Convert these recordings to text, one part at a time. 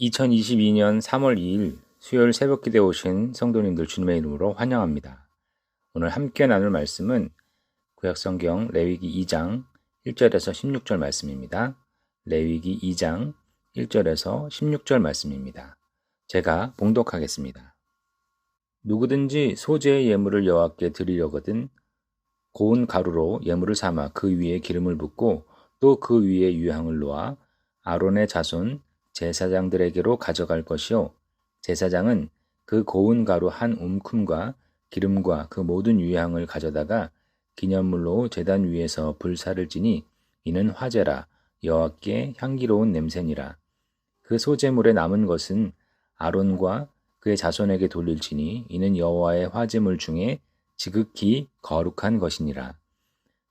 2022년 3월 2일 수요일 새벽 기대 오신 성도님들 주님의 이름으로 환영합니다. 오늘 함께 나눌 말씀은 구약성경 레위기 2장 1절에서 16절 말씀입니다. 레위기 2장 1절에서 16절 말씀입니다. 제가 봉독하겠습니다. 누구든지 소재의 예물을 여호와께 드리려거든 고운 가루로 예물을 삼아 그 위에 기름을 붓고 또 그 위에 유향을 놓아 아론의 자손 제사장들에게로 가져갈 것이요. 제사장은 그 고운 가루 한 움큼과 기름과 그 모든 유향을 가져다가 기념물로 제단 위에서 불사를 지니 이는 화제라 여호와께 향기로운 냄새니라. 그 소재물에 남은 것은 아론과 그의 자손에게 돌릴지니 이는 여호와의 화제물 중에 지극히 거룩한 것이니라.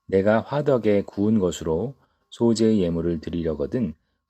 내가 화덕에 구운 것으로 소재의 예물을 드리려거든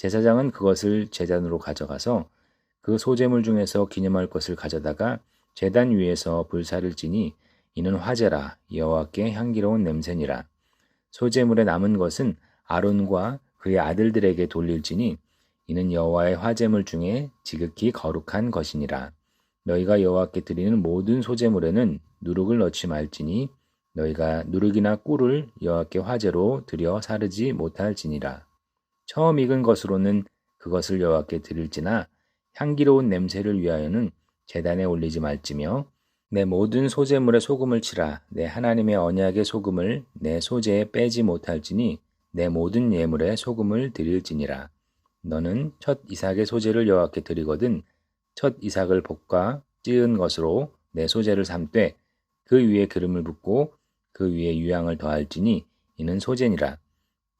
제사장은 그것을 제단으로 가져가서 그 소재물 중에서 기념할 것을 가져다가 제단 위에서 불사를 지니 이는 화제라 여호와께 향기로운 냄새니라. 소재물에 남은 것은 아론과 그의 아들들에게 돌릴지니 이는 여호와의 화재물 중에 지극히 거룩한 것이니라. 너희가 여호와께 드리는 모든 소재물에는 누룩을 넣지 말지니 너희가 누룩이나 꿀을 여호와께 화재로 드려 사르지 못할지니라 처음 익은 것으로는 그것을 여호와께 드릴지나 향기로운 냄새를 위하여는 재단에 올리지 말지며 내 모든 소재물에 소금을 치라 내 하나님의 언약의 소금을 내 소재에 빼지 못할지니 내 모든 예물에 소금을 드릴지니라. 너는 첫 이삭의 소재를 여호와께 드리거든 첫 이삭을 볶아 찌은 것으로 내 소재를 삼되 그 위에 기름을 붓고 그 위에 유향을 더할지니 이는 소재니라.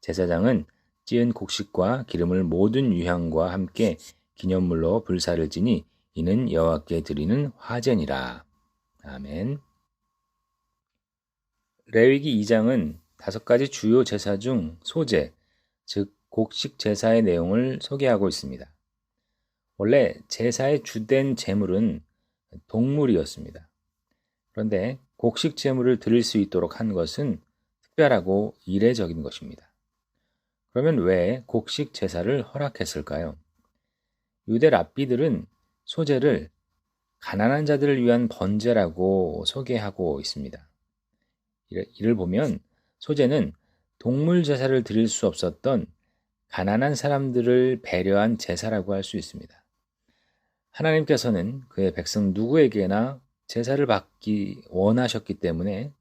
제사장은 찌은 곡식과 기름을 모든 유향과 함께 기념물로 불사를 지니 이는 여호와께 드리는 화제니라. 아멘. 레위기 2장은 다섯 가지 주요 제사 중 소제, 즉 곡식 제사의 내용을 소개하고 있습니다. 원래 제사의 주된 제물은 동물이었습니다. 그런데 곡식 제물을 드릴 수 있도록 한 것은 특별하고 이례적인 것입니다. 그러면 왜 곡식 제사를 허락했을까요? 유대 랍비들은 소재를 가난한 자들을 위한 번제라고 소개하고 있습니다. 이를 보면 소재는 동물 제사를 드릴 수 없었던 가난한 사람들을 배려한 제사라고 할 수 있습니다. 하나님께서는 그의 백성 누구에게나 제사를 받기 원하셨기 때문에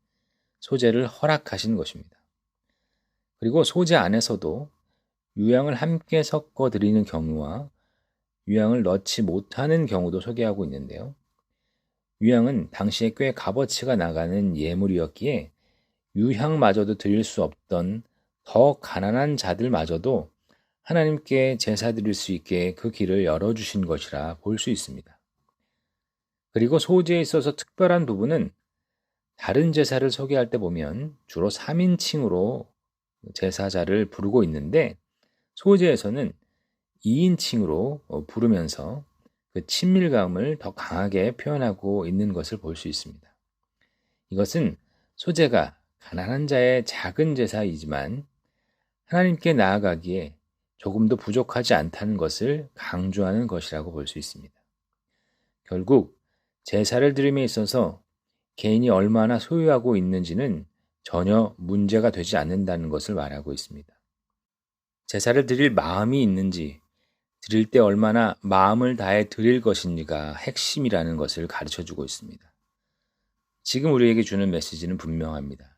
소재를 허락하신 것입니다. 그리고 소재 안에서도 유향을 함께 섞어 드리는 경우와 유향을 넣지 못하는 경우도 소개하고 있는데요. 유향은 당시에 꽤 값어치가 나가는 예물이었기에 유향마저도 드릴 수 없던 더 가난한 자들마저도 하나님께 제사 드릴 수 있게 그 길을 열어주신 것이라 볼 수 있습니다. 그리고 소재에 있어서 특별한 부분은 다른 제사를 소개할 때 보면 주로 3인칭으로 제사자를 부르고 있는데 소재에서는 2인칭으로 어, 부르면서 그 친밀감을 더 강하게 표현하고 있는 것을 볼 수 있습니다. 이것은 소재가 가난한 자의 작은 제사이지만 하나님께 나아가기에 조금도 부족하지 않다는 것을 강조하는 것이라고 볼 수 있습니다. 결국 제사를 드림에 있어서 개인이 얼마나 소유하고 있는지는 전혀 문제가 되지 않는다는 것을 말하고 있습니다. 제사를 드릴 마음이 있는지, 드릴 때 얼마나 마음을 다해 드릴 것인지가 핵심이라는 것을 가르쳐 주고 있습니다. 지금 우리에게 주는 메시지는 분명합니다.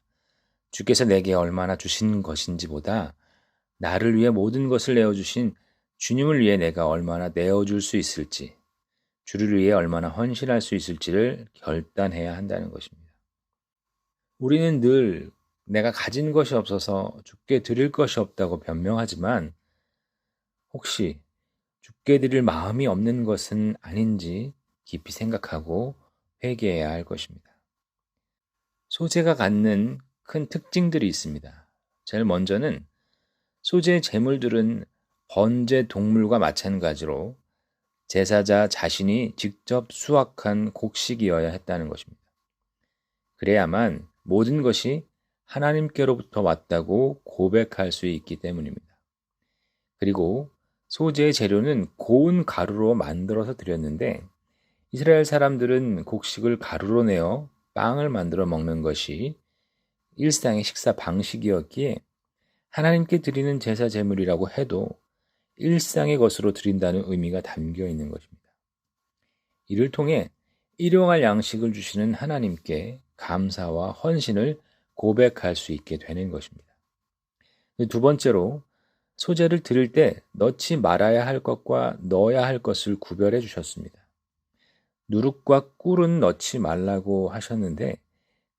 주께서 내게 얼마나 주신 것인지보다 나를 위해 모든 것을 내어주신 주님을 위해 내가 얼마나 내어줄 수 있을지, 주를 위해 얼마나 헌신할 수 있을지를 결단해야 한다는 것입니다. 우리는 늘 내가 가진 것이 없어서 죽게 드릴 것이 없다고 변명하지만 혹시 죽게 드릴 마음이 없는 것은 아닌지 깊이 생각하고 회개해야 할 것입니다. 소재가 갖는 큰 특징들이 있습니다. 제일 먼저는 소재의 재물들은 번제 동물과 마찬가지로 제사자 자신이 직접 수확한 곡식이어야 했다는 것입니다. 그래야만 모든 것이 하나님께로부터 왔다고 고백할 수 있기 때문입니다. 그리고 소재의 재료는 고운 가루로 만들어서 드렸는데 이스라엘 사람들은 곡식을 가루로 내어 빵을 만들어 먹는 것이 일상의 식사 방식이었기에 하나님께 드리는 제사 제물이라고 해도 일상의 것으로 드린다는 의미가 담겨 있는 것입니다. 이를 통해 일용할 양식을 주시는 하나님께 감사와 헌신을 고백할 수 있게 되는 것입니다. 두 번째로 소재를 드릴 때 넣지 말아야 할 것과 넣어야 할 것을 구별해 주셨습니다. 누룩과 꿀은 넣지 말라고 하셨는데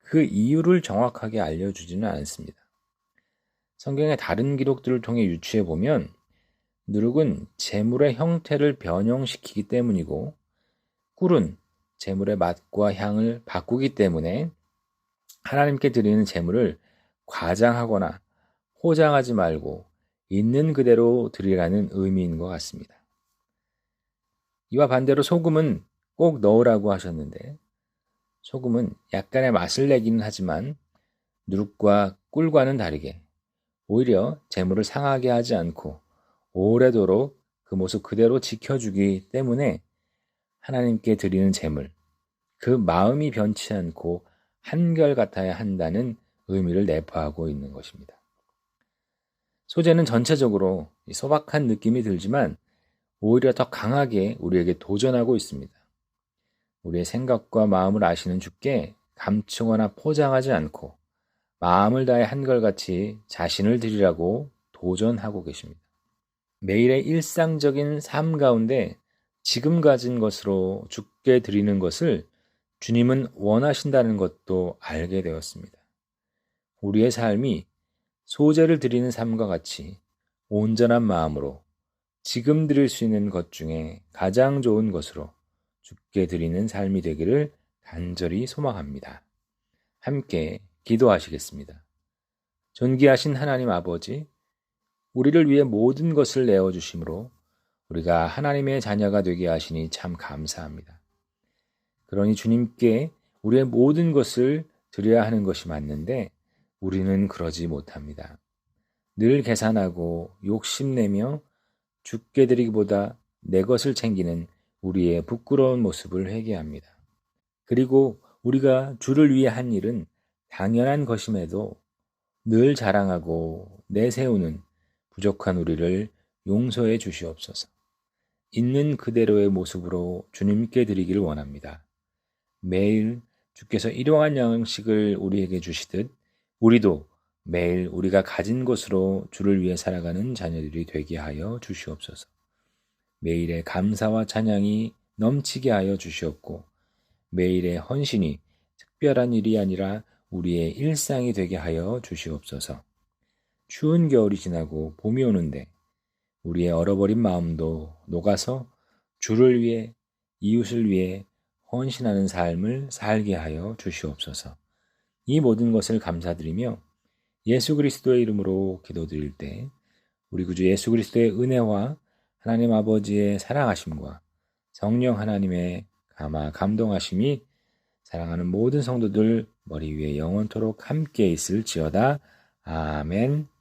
그 이유를 정확하게 알려주지는 않습니다. 성경의 다른 기록들을 통해 유추해 보면 누룩은 재물의 형태를 변형시키기 때문이고 꿀은 재물의 맛과 향을 바꾸기 때문에 하나님께 드리는 재물을 과장하거나 포장하지 말고 있는 그대로 드리라는 의미인 것 같습니다. 이와 반대로 소금은 꼭 넣으라고 하셨는데 소금은 약간의 맛을 내기는 하지만 누룩과 꿀과는 다르게 오히려 재물을 상하게 하지 않고 오래도록 그 모습 그대로 지켜주기 때문에 하나님께 드리는 재물, 그 마음이 변치 않고 한결같아야 한다는 의미를 내포하고 있는 것입니다. 소재는 전체적으로 소박한 느낌이 들지만 오히려 더 강하게 우리에게 도전하고 있습니다. 우리의 생각과 마음을 아시는 주께 감추거나 포장하지 않고 마음을 다해 한결같이 자신을 드리라고 도전하고 계십니다. 매일의 일상적인 삶 가운데 지금 가진 것으로 죽게 드리는 것을 주님은 원하신다는 것도 알게 되었습니다. 우리의 삶이 소재를 드리는 삶과 같이 온전한 마음으로 지금 드릴 수 있는 것 중에 가장 좋은 것으로 죽게 드리는 삶이 되기를 간절히 소망합니다. 함께 기도하시겠습니다. 존귀하신 하나님 아버지, 우리를 위해 모든 것을 내어주심으로 우리가 하나님의 자녀가 되게 하시니 참 감사합니다. 그러니 주님께 우리의 모든 것을 드려야 하는 것이 맞는데 우리는 그러지 못합니다. 늘 계산하고 욕심내며 죽게 드리기보다 내 것을 챙기는 우리의 부끄러운 모습을 회개합니다. 그리고 우리가 주를 위해 한 일은 당연한 것임에도 늘 자랑하고 내세우는 부족한 우리를 용서해 주시옵소서. 있는 그대로의 모습으로 주님께 드리기를 원합니다. 매일 주께서 일용한 양식을 우리에게 주시듯 우리도 매일 우리가 가진 것으로 주를 위해 살아가는 자녀들이 되게 하여 주시옵소서. 매일의 감사와 찬양이 넘치게 하여 주시옵고 매일의 헌신이 특별한 일이 아니라 우리의 일상이 되게 하여 주시옵소서. 추운 겨울이 지나고 봄이 오는데 우리의 얼어버린 마음도 녹아서 주를 위해 이웃을 위해 헌신하는 삶을 살게 하여 주시옵소서. 이 모든 것을 감사드리며 예수 그리스도의 이름으로 기도드릴 때 우리 구주 예수 그리스도의 은혜와 하나님 아버지의 사랑하심과 성령 하나님의 감화 감동하심이 사랑하는 모든 성도들 머리 위에 영원토록 함께 있을지어다. 아멘.